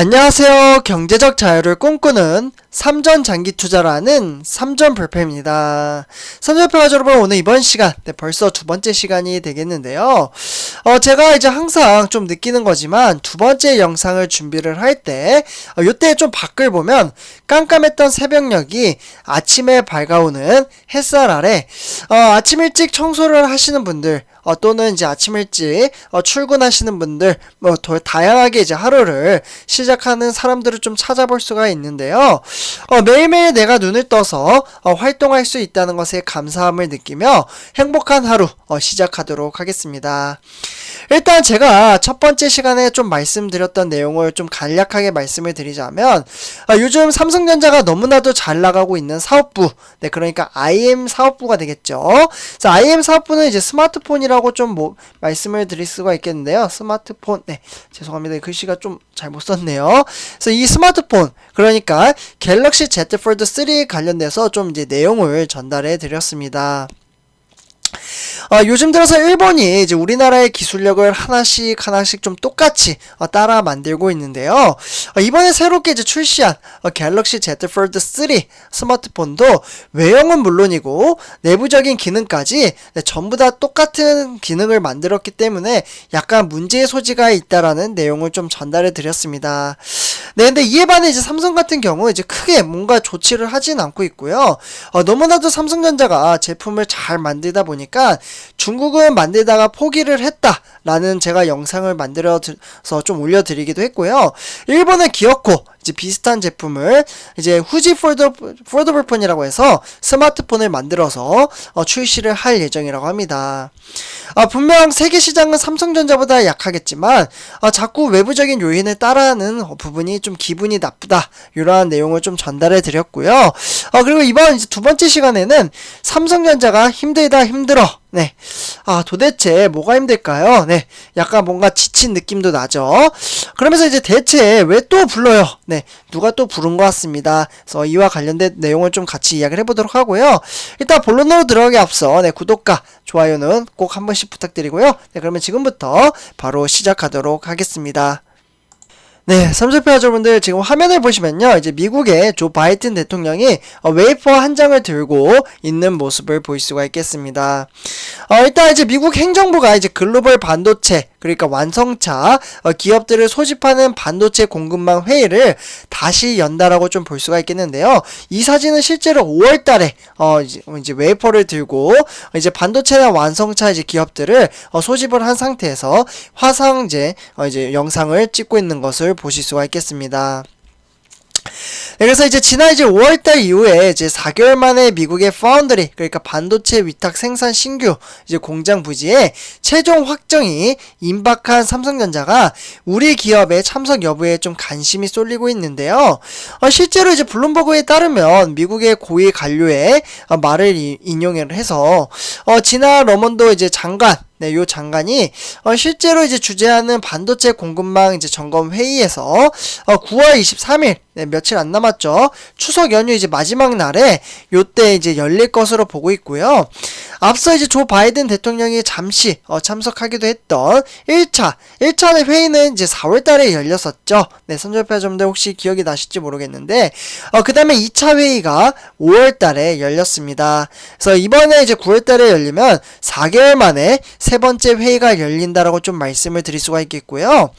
안녕하세요. 경제적 자유를 꿈꾸는 삼전 장기 투자라는 삼전 불패입니다. 삼전패 가족 여러분 오늘 이번 시간 네, 벌써 두 번째 시간이 되겠는데요. 어, 제가 이제 항상 좀 느끼는 거지만 두 번째 영상을 준비를 할 때 어, 요때 좀 밖을 보면 깜깜했던 새벽녘이 아침에 밝아오는 햇살 아래 어, 아침 일찍 청소를 하시는 분들 어, 또는 이제 아침 일찍 어, 출근하시는 분들 뭐더 다양하게 이제 하루를 시작하는 사람들을 좀 찾아볼 수가 있는데요. 어, 매일매일 내가 눈을 떠서 어, 활동할 수 있다는 것에 감사함을 느끼며 행복한 하루 어, 시작하도록 하겠습니다. 일단 제가 첫 번째 시간에 좀 말씀드렸던 내용을 좀 간략하게 말씀을 드리자면 아, 요즘 삼성전자가 너무나도 잘 나가고 있는 사업부 네 그러니까 IM 사업부가 되겠죠. 그래서 IM 사업부는 이제 스마트폰이라고 좀 뭐, 말씀을 드릴 수가 있겠는데요. 스마트폰 네 죄송합니다 글씨가 좀 잘 못 썼네요. 그래서 이 스마트폰 그러니까 갤 럭시 Z 폴드 3 관련돼서 좀 이제 내용을 전달해 드렸습니다. 어, 요즘 들어서 일본이 이제 우리나라의 기술력을 하나씩 하나씩 좀 똑같이 어, 따라 만들고 있는데요. 어, 이번에 새롭게 이제 출시한 어, 갤럭시 Z 폴드 3 스마트폰도 외형은 물론이고 내부적인 기능까지 네, 전부 다 똑같은 기능을 만들었기 때문에 약간 문제의 소지가 있다라는 내용을 좀 전달해 드렸습니다. 네, 근데 이에 반해 이제 삼성 같은 경우 이제 크게 뭔가 조치를 하진 않고 있고요. 어, 너무나도 삼성전자가 제품을 잘 만들다 보니까 중국은 만들다가 포기를 했다라는 제가 영상을 만들어서 좀 올려드리기도 했고요. 일본의 기어코 이제 비슷한 제품을 이제 후지 폴더 폴더블 폰이라고 해서 스마트폰을 만들어서 어, 출시를 할 예정이라고 합니다. 아, 분명 세계 시장은 삼성전자보다 약하겠지만 아, 자꾸 외부적인 요인을 따라하는 어, 부분이 좀 기분이 나쁘다 이러한 내용을 좀 전달해 드렸고요. 아, 그리고 이번 이제 두 번째 시간에는 삼성전자가 힘들다 힘들어 네. 아, 도대체 뭐가 힘들까요? 네. 약간 뭔가 지친 느낌도 나죠? 그러면서 이제 대체 왜 또 불러요? 네. 누가 또 부른 것 같습니다. 그래서 이와 관련된 내용을 좀 같이 이야기를 해보도록 하고요. 일단 본론으로 들어가기 앞서, 네. 구독과 좋아요는 꼭 한 번씩 부탁드리고요. 네. 그러면 지금부터 바로 시작하도록 하겠습니다. 네, 삼성표 여러분들 지금 화면을 보시면요. 이제 미국의 조 바이든 대통령이 어, 웨이퍼 한 장을 들고 있는 모습을 볼 수가 있겠습니다. 어, 일단 이제 미국 행정부가 이제 글로벌 반도체 그러니까 완성차 어, 기업들을 소집하는 반도체 공급망 회의를 다시 연다라고 좀 볼 수가 있겠는데요. 이 사진은 실제로 5월 달에 어, 이제, 이제 웨이퍼를 들고 이제 반도체나 완성차 이제 기업들을 어, 소집을 한 상태에서 화상제 어, 이제 영상을 찍고 있는 것을 보실 수가 있겠습니다. 네, 그래서 이제 지난 이제 5월달 이후에 이제 4개월 만에 미국의 파운드리 그러니까 반도체 위탁 생산 신규 이제 공장 부지에 최종 확정이 임박한 삼성전자가 우리 기업의 참석 여부에 좀 관심이 쏠리고 있는데요. 어, 실제로 이제 블룸버그에 따르면 미국의 고위 관료의 어, 말을 이, 인용을 해서 어, 지난 러먼도 이제 장관 네, 요 장관이 어, 실제로 이제 주재하는 반도체 공급망 이제 점검 회의에서 어, 9월 23일 네, 며칠 안 남았죠. 추석 연휴 이제 마지막 날에 요때 이제 열릴 것으로 보고 있고요. 앞서 이제 조 바이든 대통령이 잠시 어, 참석하기도 했던 1차 1차 회의는 이제 4월 달에 열렸었죠. 네, 선전표점들 혹시 기억이 나실지 모르겠는데 어, 그다음에 2차 회의가 5월 달에 열렸습니다. 그래서 이번에 이제 9월 달에 열리면 4개월 만에 세 번째 회의가 열린다라고 좀 말씀을 드릴 수가 있겠고요.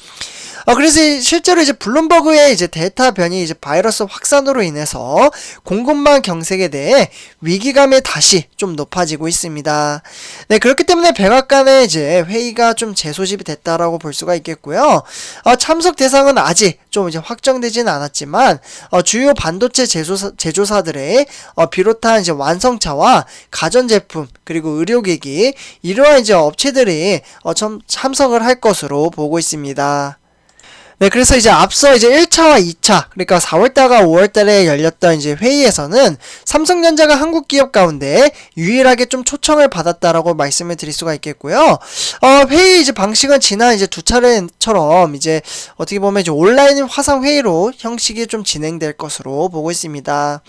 어, 그래서 실제로 이제 블룸버그의 이제 데이터 변이 이제 바이러스 확산으로 인해서 공급망 경색에 대해 위기감이 다시 좀 높아지고 있습니다. 네, 그렇기 때문에 백악관의 이제 회의가 좀 재소집이 됐다라고 볼 수가 있겠고요. 어, 참석 대상은 아직 좀 이제 확정되지는 않았지만 어, 주요 반도체 제조사, 제조사들의 어, 비롯한 이제 완성차와 가전제품 그리고 의료기기 이러한 이제 업체들이 어, 좀 참석을 할 것으로 보고 있습니다. 네, 그래서 이제 앞서 이제 1차와 2차, 그러니까 4월달과 5월달에 열렸던 이제 회의에서는 삼성전자가 한국 기업 가운데 유일하게 좀 초청을 받았다라고 말씀을 드릴 수가 있겠고요. 어, 회의 이제 방식은 지난 이제 두 차례처럼 이제 어떻게 보면 이제 온라인 화상 회의로 형식이 좀 진행될 것으로 보고 있습니다.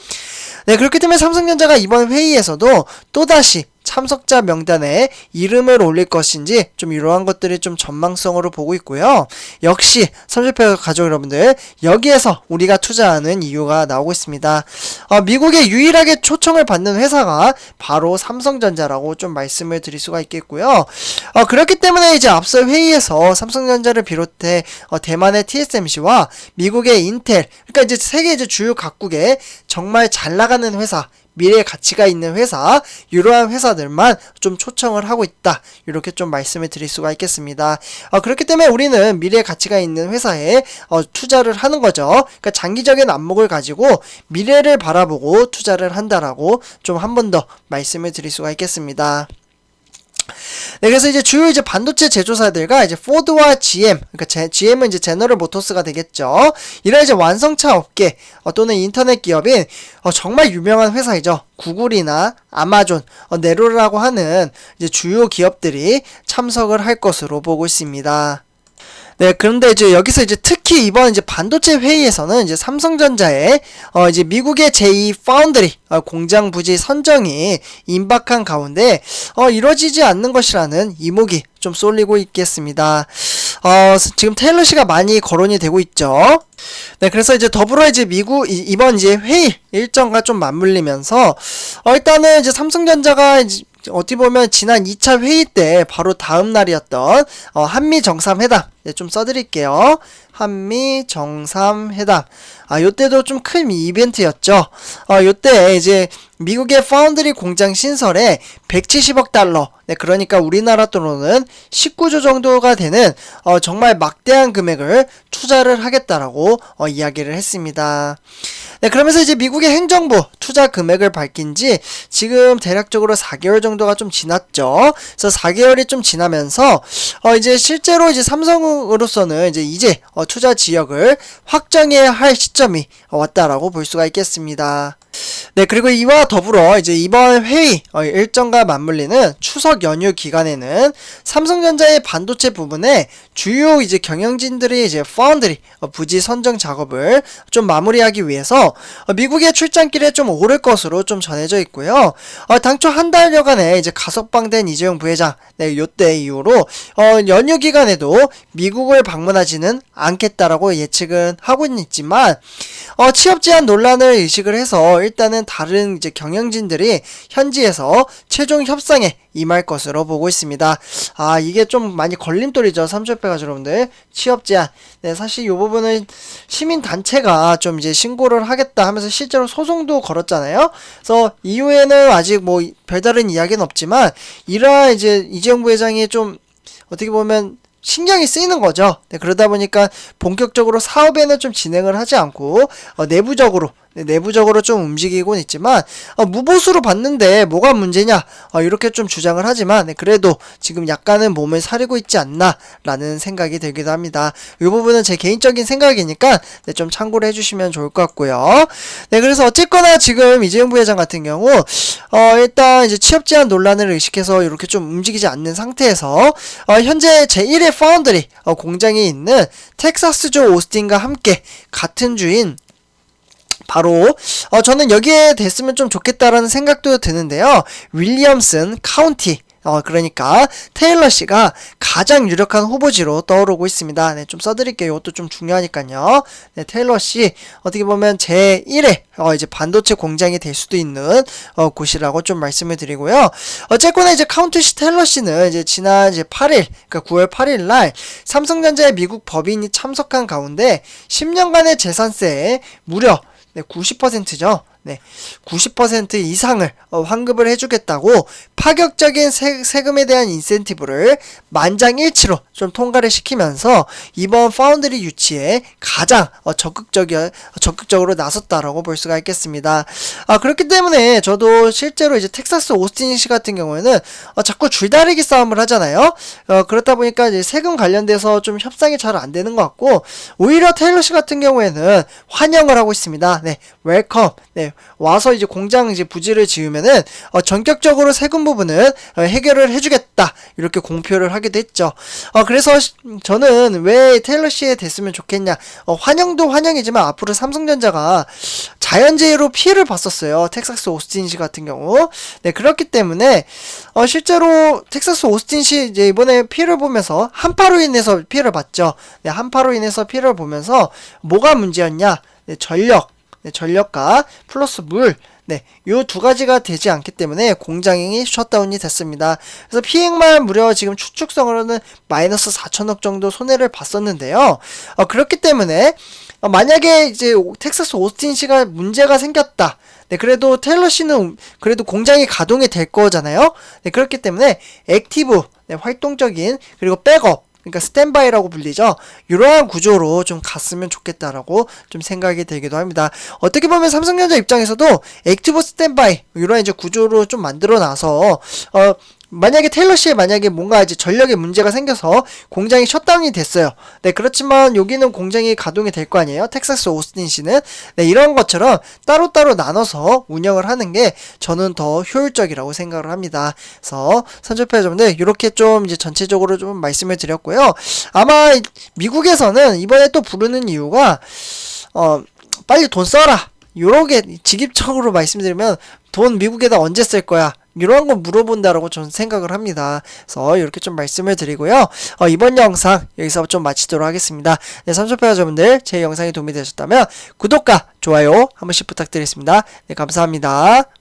네, 그렇기 때문에 삼성전자가 이번 회의에서도 또다시 참석자 명단에 이름을 올릴 것인지 좀 이러한 것들이 좀 전망성으로 보고 있고요. 역시 삼십회 가족 여러분들 여기에서 우리가 투자하는 이유가 나오고 있습니다. 어, 미국에 유일하게 초청을 받는 회사가 바로 삼성전자라고 좀 말씀을 드릴 수가 있겠고요. 어, 그렇기 때문에 이제 앞서 회의에서 삼성전자를 비롯해 어, 대만의 TSMC와 미국의 인텔, 그러니까 이제 세계 이제 주요 각국에 정말 잘 나가는 회사, 미래의 가치가 있는 회사, 이러한 회사들 만 좀 초청을 하고 있다. 이렇게 좀 말씀을 드릴 수가 있겠습니다. 어, 그렇기 때문에 우리는 미래의 가치가 있는 회사에 어, 투자를 하는 거죠. 그러니까 장기적인 안목을 가지고 미래를 바라보고 투자를 한다라고 좀 한 번 더 말씀을 드릴 수가 있겠습니다. 네, 그래서 이제 주요 이제 반도체 제조사들과 이제 포드와 GM, 그러니까 제, GM은 이제 제너럴 모터스가 되겠죠. 이런 이제 완성차 업계 어, 또는 인터넷 기업인 어, 정말 유명한 회사이죠. 구글이나 아마존, 어, 네로라고 하는 이제 주요 기업들이 참석을 할 것으로 보고 있습니다. 네, 그런데 이제 여기서 이제 특히 이번 이제 반도체 회의에서는 이제 삼성전자의 어 이제 미국의 제2 파운드리 어, 공장 부지 선정이 임박한 가운데 어 이루어지지 않는 것이라는 이목이 좀 쏠리고 있겠습니다. 어 지금 테일러 씨가 많이 거론이 되고 있죠. 네, 그래서 이제 더불어 이제 미국 이, 이번 이제 회의 일정과 좀 맞물리면서 어 일단은 이제 삼성전자가 이제 어떻게 보면 지난 2차 회의 때 바로 다음 날이었던 어, 한미 정상회담 네, 좀 써드릴게요. 한미 정상회담. 아, 요때도 좀 큰 이벤트였죠. 어, 요때 이제 미국의 파운드리 공장 신설에 170억 달러. 네, 그러니까 우리나라 돈으로는 19조 정도가 되는 어, 정말 막대한 금액을 투자를 하겠다라고 어, 이야기를 했습니다. 네, 그러면서 이제 미국의 행정부 투자 금액을 밝힌 지 지금 대략적으로 4개월 정도가 좀 지났죠. 그래서 4개월이 좀 지나면서 어 이제 실제로 이제 삼성으로서는 이제 이제 어 투자 지역을 확정해야 할 시점이 왔다라고 볼 수가 있겠습니다. 네, 그리고 이와 더불어 이제 이번 회의 어, 일정과 맞물리는 추석 연휴 기간에는 삼성전자의 반도체 부분에 주요 이제 경영진들이 이제 파운드리 어, 부지 선정 작업을 좀 마무리하기 위해서 어, 미국의 출장길에 좀 오를 것으로 좀 전해져 있고요. 어, 당초 한 달여간에 이제 가석방된 이재용 부회장, 네, 요때 이후로 어, 연휴 기간에도 미국을 방문하지는 않겠다라고 예측은 하고 있지만 어, 취업 제한 논란을 의식을 해서 일단은 다른 이제 경영진들이 현지에서 최종 협상에 임할 것으로 보고 있습니다. 아 이게 좀 많이 걸림돌이죠. 삼촌배가 여러분들 취업 제한. 네 사실 이 부분은 시민 단체가 좀 이제 신고를 하겠다 하면서 실제로 소송도 걸었잖아요. 그래서 이후에는 아직 뭐 별다른 이야기는 없지만 이러한 이제 이재용 부회장이 좀 어떻게 보면 신경이 쓰이는 거죠. 네, 그러다 보니까 본격적으로 사업에는 좀 진행을 하지 않고 어, 내부적으로 네, 내부적으로 좀 움직이곤 있지만 어, 무보수로 봤는데 뭐가 문제냐 어, 이렇게 좀 주장을 하지만 네, 그래도 지금 약간은 몸을 사리고 있지 않나라는 생각이 들기도 합니다. 이 부분은 제 개인적인 생각이니까 네, 좀 참고를 해주시면 좋을 것 같고요. 네 그래서 어쨌거나 지금 이재용 부회장 같은 경우 어, 일단 이제 취업 제한 논란을 의식해서 이렇게 좀 움직이지 않는 상태에서 어, 현재 제1의 파운드리 어, 공장이 있는 텍사스주 오스틴과 함께 같은 주인 바로 어 저는 여기에 됐으면 좀 좋겠다라는 생각도 드는데요. 윌리엄슨 카운티 어, 그러니까 테일러 씨가 가장 유력한 후보지로 떠오르고 있습니다. 네, 좀 써드릴게요. 이것도 좀 중요하니까요. 네, 테일러 씨 어떻게 보면 제 1회 어, 이제 반도체 공장이 될 수도 있는 어, 곳이라고 좀 말씀을 드리고요. 어쨌거나 이제 카운트 시 테일러 씨는 이제 지난 이제 8일, 그러니까 9월 8일 날 삼성전자의 미국 법인이 참석한 가운데 10년간의 재산세에 무려 네, 90%죠. 네, 90% 이상을 어, 환급을 해주겠다고 파격적인 세, 세금에 대한 인센티브를 만장일치로 좀 통과를 시키면서 이번 파운드리 유치에 가장 어, 적극적이, 적극적으로 나섰다라고 볼 수가 있겠습니다. 아, 그렇기 때문에 저도 실제로 이제 텍사스 오스틴 시 같은 경우에는 어, 자꾸 줄다리기 싸움을 하잖아요. 어, 그렇다 보니까 이제 세금 관련돼서 좀 협상이 잘 안 되는 것 같고 오히려 테일러 씨 같은 경우에는 환영을 하고 있습니다. 네, 웰컴. 네, 와서 이제 공장 이제 부지를 지으면은 어, 전격적으로 세금 부분은 어, 해결을 해주겠다 이렇게 공표를 하기도 했죠. 어, 그래서 저는 왜 테일러 씨에 됐으면 좋겠냐. 어, 환영도 환영이지만 앞으로 삼성전자가 자연재해로 피해를 봤었어요. 텍사스 오스틴 시 같은 경우. 네, 그렇기 때문에 어, 실제로 텍사스 오스틴 시 이제 이번에 피해를 보면서 한파로 인해서 피해를 봤죠. 네, 한파로 인해서 피해를 보면서 뭐가 문제였냐? 네, 전력, 네, 전력과 플러스 물. 네, 요 두 가지가 되지 않기 때문에 공장이 셧다운이 됐습니다. 그래서 피해만 무려 지금 추측성으로는 마이너스 4천억 정도 손해를 봤었는데요. 어, 그렇기 때문에 어, 만약에 이제 오- 텍사스 오스틴 씨가 문제가 생겼다. 네, 그래도 테일러 씨는 그래도 공장이 가동이 될 거잖아요. 네, 그렇기 때문에 액티브, 네, 활동적인 그리고 백업, 그러니까 스탠바이라고 불리죠. 이러한 구조로 좀 갔으면 좋겠다라고 좀 생각이 들기도 합니다. 어떻게 보면 삼성전자 입장에서도 액티브 스탠바이 이런 이제 구조로 좀 만들어 놔서 어 만약에 테일러 씨에 만약에 뭔가 이제 전력에 문제가 생겨서 공장이 셧다운이 됐어요. 네, 그렇지만 여기는 공장이 가동이 될 거 아니에요? 텍사스 오스틴 씨는. 네, 이런 것처럼 따로따로 나눠서 운영을 하는 게 저는 더 효율적이라고 생각을 합니다. 그래서 선조표 여러분들 이렇게 좀 이제 전체적으로 좀 말씀을 드렸고요. 아마 미국에서는 이번에 또 부르는 이유가 어 빨리 돈 써라. 요렇게 직입적으로 말씀드리면 돈 미국에다 언제 쓸 거야? 이런 거 물어본다라고 저는 생각을 합니다. 그래서 이렇게 좀 말씀을 드리고요. 어, 이번 영상 여기서 좀 마치도록 하겠습니다. 네, 삼촌표 여러분들 제 영상이 도움이 되셨다면 구독과 좋아요 한 번씩 부탁드리겠습니다. 네, 감사합니다.